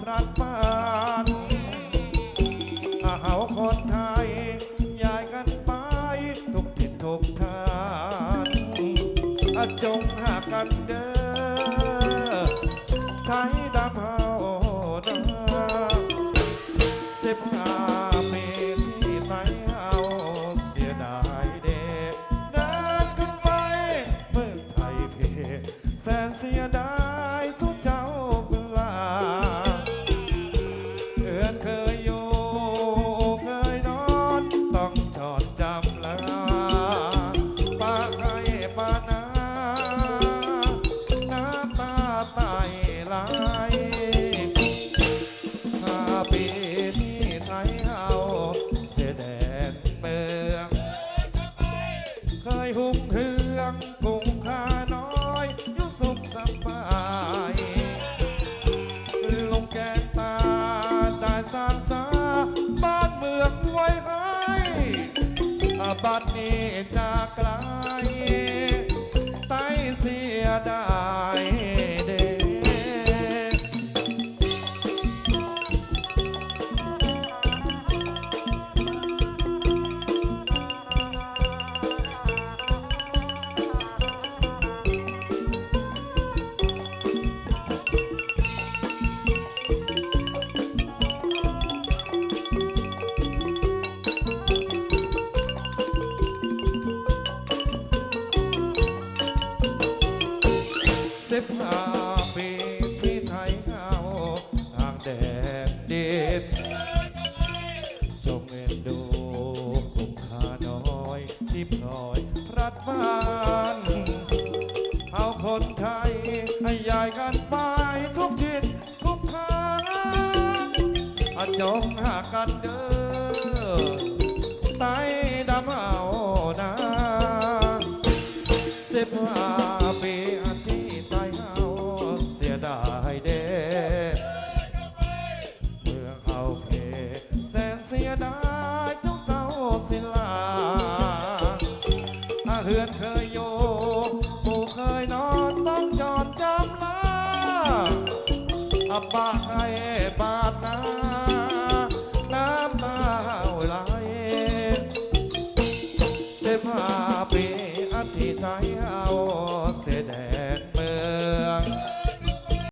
พลัดานอาหาคนไทยย้ายกันไปทุกผิดทุกทานอาจงหากันเด้อ กุ้งขาน้อยอยู่สุขสบายลงแกนตาได้สร้างสาบ้านเมืองไว้ให้อาบัดนี้จากไกล สิบห้าปีที่ไทยเฮาทางแดนดินจงเอ็นดูกุมขาน้อยที่พลอยรัดบ้านเอาคนไทยให้ยายกันไปทุกทิศทุกทางอาจงหากันเด้อไตดำเอานะสิบห้าปี ได้เดเมืองเขาเพแสนเสียดายทุกเสาศิลาอาเฮือนเคยโยผู้เคยนอนต้องจอดจำลาอบปาให้บาดนาน้ำตาไหลเสพาปีอธิไทยเอาเสด็จเมือง